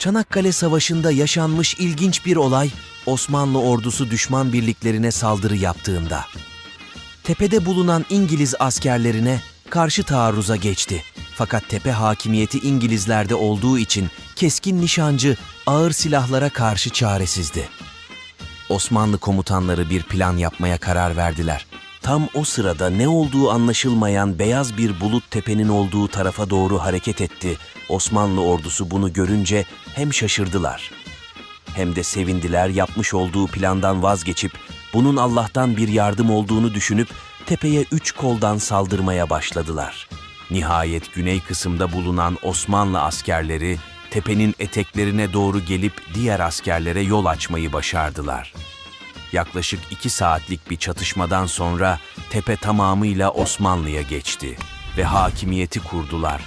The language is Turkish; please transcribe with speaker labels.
Speaker 1: Çanakkale Savaşı'nda yaşanmış ilginç bir olay, Osmanlı ordusu düşman birliklerine saldırı yaptığında. Tepede bulunan İngiliz askerlerine karşı taarruza geçti. Fakat tepe hakimiyeti İngilizlerde olduğu için keskin nişancı ağır silahlara karşı çaresizdi. Osmanlı komutanları bir plan yapmaya karar verdiler. Tam o sırada ne olduğu anlaşılmayan beyaz bir bulut tepenin olduğu tarafa doğru hareket etti. Osmanlı ordusu bunu görünce hem şaşırdılar hem de sevindiler yapmış olduğu plandan vazgeçip bunun Allah'tan bir yardım olduğunu düşünüp tepeye üç koldan saldırmaya başladılar. Nihayet güney kısımda bulunan Osmanlı askerleri tepenin eteklerine doğru gelip diğer askerlere yol açmayı başardılar. Yaklaşık iki saatlik bir çatışmadan sonra tepe tamamıyla Osmanlı'ya geçti ve hakimiyeti kurdular.